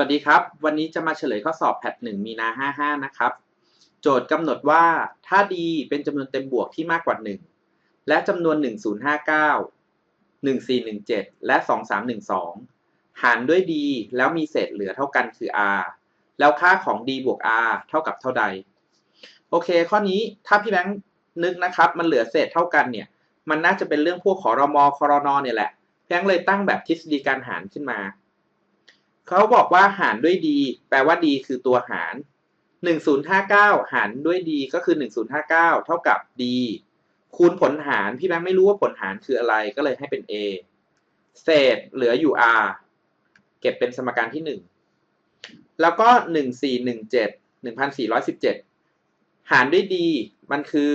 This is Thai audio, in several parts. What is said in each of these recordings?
วัสดีครับ วันนี้จะมาเฉลยข้อสอบแพทหนึ่งมีนา 55 นะครับ โจทย์กำหนดว่าถ้า d เป็นจำนวนเต็มบวกที่มากกว่า 1 และจำนวน 1059 1417 และ 2312 หารด้วย d แล้วมีเศษเหลือเท่ากันคือ r แล้วค่าของ d บวก r เท่ากับเท่าใด โอเค ข้อนี้ถ้าพี่แบงค์นึกนะครับ มันเหลือเศษเท่ากันเนี่ย มันน่าจะเป็นเรื่องพวกขอรมอคอรนอเนี่ยแหละ แบงค์เลยตั้งแบบทฤษฎีการหารขึ้นมา เขาบอกว่าหารด้วย d แปลว่า d คือตัวหาร 1059 หารด้วย d ก็คือ 1059 เท่ากับ d คูณผลหารพี่แบงค์ไม่รู้ว่าผลหารคืออะไรก็เลยให้เป็น a เศษเหลืออยู่ r เก็บเป็นสมการที่ 1 แล้วก็ 1417 1417 หารด้วย d มันคือ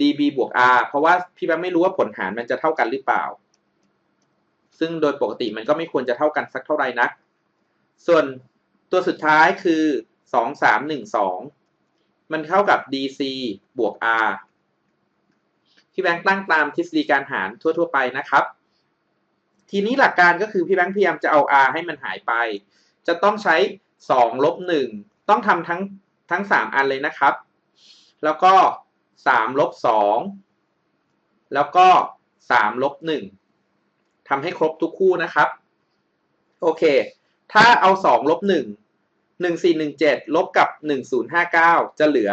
db บวก r เพราะว่าพี่แบงค์ไม่รู้ว่าผลหารมันจะเท่ากันหรือเปล่า ซึ่งโดยปกติมันก็ไม่ควรจะเท่ากันสักเท่าไหร่นัก ส่วนตัวสุดท้ายคือ 2 3 1 2 มันเท่ากับ dc บวก r พี่แบงค์ตั้งตามทฤษฎีการหารทั่ว ๆ ไปนะครับ ทีนี้หลักการก็คือพี่แบงค์พยายามจะเอา r ให้มันหายไป จะต้องใช้ 2 ลบ 1 ต้องทำทั้งทั้ง 3 อันเลยนะครับ แล้วก็ 3 ลบ 2 แล้วก็ 3 ลบ 1ทำให้ครบทุกคู่นะครับ โอเค ถ้าเอา2ลบ1 1417ลบกับ1059จะเหลือ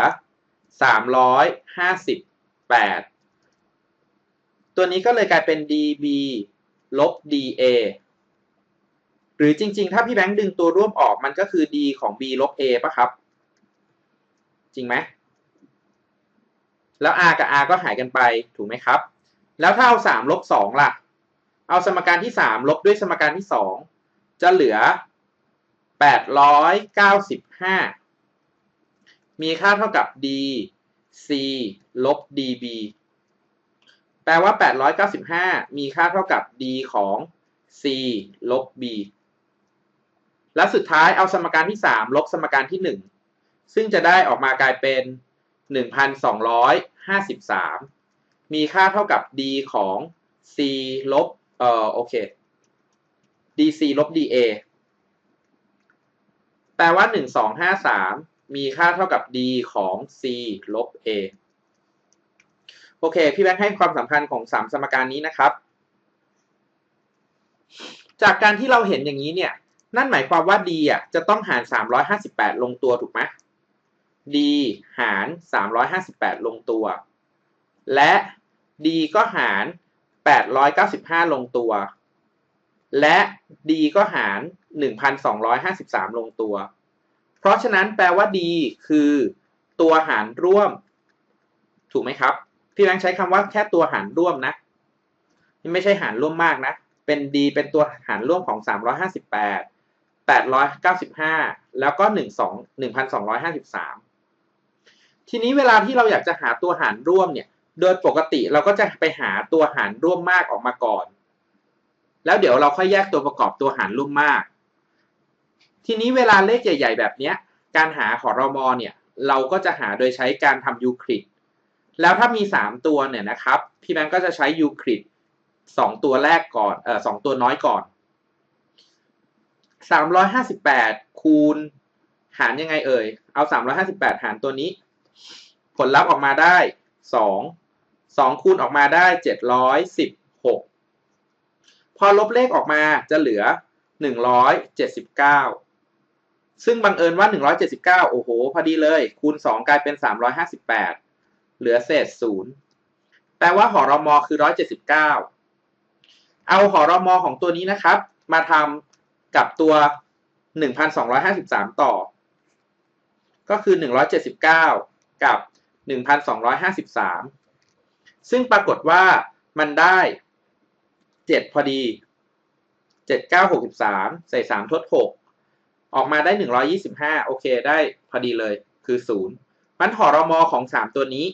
358ตัวนี้ก็เลยกลายเป็น db ลบ da หรือจริง ๆ ถ้าพี่แบงค์ดึงตัวร่วมออกมันก็คือ d ของ b ลบ a ป่ะครับ จริงไหม แล้ว r กับ r ก็หายกันไปถูกไหมครับ แล้วถ้าเอา 3 ลบ 2 ล่ะ เอาสมการที่ 3 ลบด้วยสมการที่ 2 จะเหลือ 895 มีค่าเท่ากับ d c ลบ db แปลว่า 895 มีค่าเท่ากับ d ของ c ลบ b และสุดท้ายเอาสมการที่ 3 ลบสมการที่ 1 ซึ่งจะได้ออกมากลายเป็น 1253 มีค่าเท่ากับ d ของ c ลบ เอ่อ โอเค dc ลบ da แปลว่า 1253 มีค่าเท่ากับ d ของ c ลบ a โอเค พี่แบงค์ให้ความสำคัญของ 3 สมการนี้นะครับ จากการที่เราเห็นอย่างนี้เนี่ย นั่นหมายความว่า d อะจะต้องหาร 358 ลงตัวถูกไหม d หาร 358 ลงตัว และ d ก็หาร 895 ลงตัว และ d ก็หาร 1,253 ลงตัว เพราะฉะนั้นแปลว่า d คือตัวหารร่วม ถูกไหมครับ พี่แบงค์ใช้คำว่าแค่ตัวหารร่วมนะไม่ใช่หารร่วมมากนะ เป็น d เป็นตัวหารร่วมของ 358 895 แล้วก็ 12 1,253 ทีนี้เวลาที่เราอยากจะหาตัวหารร่วมเนี่ย โดยปกติเราก็จะไปหาตัวหารร่วมมากออกมาก่อน แล้วเดี๋ยวเราค่อยแยกตัวประกอบตัวหารลุ่มมาก ทีนี้เวลาเลขใหญ่ ๆ แบบนี้การหาขอรมอเนี่ยเราก็จะหาโดยใช้การทำยูคลิดแล้วถ้ามี 3 ตัวเนี่ยนะครับพี่แบงก์ก็จะใช้ยูคลิด2ตัวแรกก่อนเอ่อสตัวน้อยก่อน 358 คูณหารยังไงเอ่ย เอา 358 หารตัวนี้ ผลลัพธ์ออกมาได้ 2 2 คูณออกมาได้ 716 พอลบเลขออกมาจะเหลือ 179 ซึ่งบังเอิญว่า 179 โอ้โห พอดีเลย คูณ 2 กลายเป็น 358 เหลือเศษ 0 แปลว่าหอรอมอคือ 179 เอาหอรอมอของตัวนี้นะครับ มาทำกับตัว 1,253 ต่อ ก็คือ 179 กับ 1,253 ซึ่งปรากฏว่ามันได้ เจ็ดพอดีเจ็ดเก้าหกสิบสามใส่สามทดหกออกมาได้หนึ่งร้อยี่สิบห้าโอเคได้พอดีเลยคือศูนย์มันหอรมอของสามตัวนี้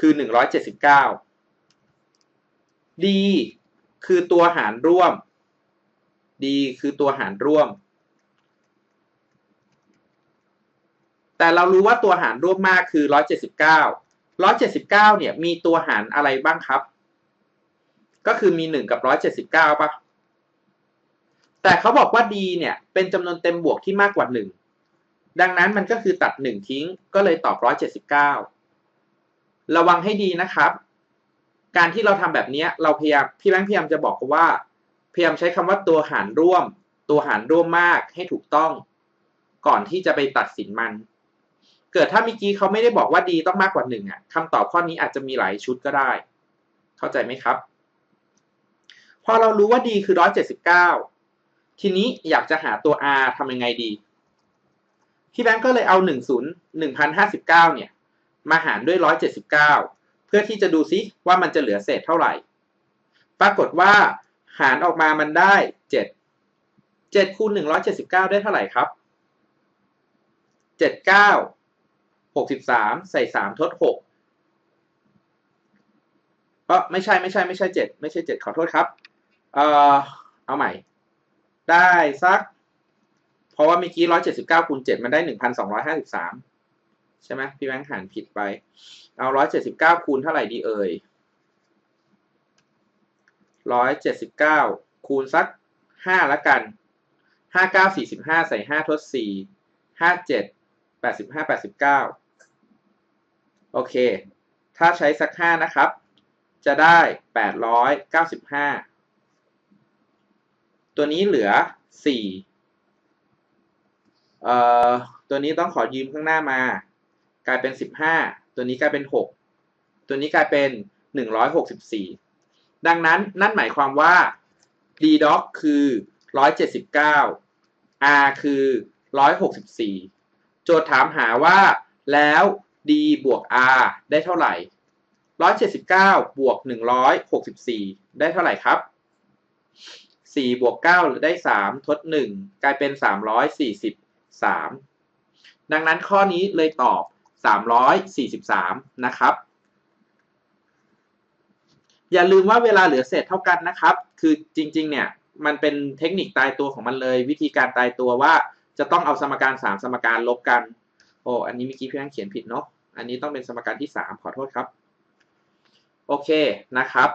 คือหนึ่งร้อยเจ็ดสิบเก้าดีคือตัวหารร่วม ดีคือตัวหารร่วม แต่เรารู้ว่าตัวหารร่วมมากคือร้อยเจ็ดสิบเก้าร้อยเจ็ดสิบเก้าเนี่ยมีตัวหารอะไรบ้างครับ ก็คือมีหนึ่งกับร้อยเจ็ดสิบเก้าปะแต่เขาบอกว่า d เนี่ย เป็นจำนวนเต็มบวกที่มากกว่า1ดังนั้นมันก็คือตัด1ทิ้ง ก็เลยตอบ179ระวังให้ดีนะครับ การที่เราทำแบบนี้เราพยายามพี่แบงค์พยายามจะบอกว่า พยายามใช้คำว่าตัวหารร่วม ตัวหารร่วมมากให้ถูกต้อง ก่อนที่จะไปตัดสินมัน เกิดถ้าเมื่อกี้เขาไม่ได้บอกว่าดีต้องมากกว่าหนึ่งอะคำตอบข้อนี้อาจจะมีหลายชุดก็ได้ เข้าใจไหมครับ พอเรารู้ว่าดีคือร้อยเจ็ดสิบเก้าทีนี้อยากจะหาตัว r ทำยังไงดี พี่แบงก์ก็เลยเอาหนึ่งศูนย์หนึ่งพันห้าสิบเก้าเนี่ย มาหารด้วยร้อยเจ็ดสิบเก้าเพื่อที่จะดูซิว่ามันจะเหลือเศษเท่าไหร่ ปรากฏว่าหารออกมามันได้เจ็ดเจ็ดคูณหนึ่งร้อยเจ็ดสิบเก้าได้เท่าไหร่ครับเจ็ดเก้าหกสิบสามใส่สามทดหกเออไม่ใช่ไม่ใช่ไม่ใช่เจ็ดไม่ใช่เจ็ดขอโทษครับ เออเอาใหม่ ได้สัก เพราะว่าเมื่อกี้ร้อยเจ็ดสิบเก้าคูณเจ็ดมันได้หนึ่งพันสองร้อยห้าสิบสามใช่ไหมพี่แบงค์หารผิดไป เอาร้อยเจ็ดสิบเก้าคูณเท่าไหร่ดีเอ่ยร้อยเจ็ดสิบเก้าคูณสักห้าละกันห้าเก้าสี่สิบห้าใส่ห้าทดสี่ห้าเจ็ดแปดสิบห้าแปดสิบเก้าโอเค ถ้าใช้สักห้านะครับ จะได้แปดร้อยเก้าสิบห้า ตัวนี้เหลือสี่เอ่อตัวนี้ต้องขอยืมข้างหน้ามา กลายเป็นสิบห้าตัวนี้กลายเป็นหกตัวนี้กลายเป็นหนึ่งร้อยหกสิบสี่ดังนั้นนั่นหมายความว่า d doc คือร้อยเจ็ดสิบเก้า r คือร้อยหกสิบสี่โจทย์ถามหาว่าแล้ว d บวก r ได้เท่าไหร่ร้อยเจ็ดสิบเก้าบวกหนึ่งร้อยหกสิบสี่ได้เท่าไหร่ครับ สี่บวกเก้าได้สามทดหนึ่งกลายเป็นสามร้อยสี่สิบสามดังนั้นข้อนี้เลยตอบสามร้อยสี่สิบสามนะครับ อย่าลืมว่าเวลาเหลือเศษเท่ากันนะครับ คือจริง ๆ เนี่ย มันเป็นเทคนิคตายตัวของมันเลย วิธีการตายตัวว่าจะต้องเอาสมการสามสมการลบกัน โอ้ อันนี้เมื่อกี้พี่นั่งเขียนผิดเนาะ อันนี้ต้องเป็นสมการที่สามขอโทษครับ โอเคนะครับ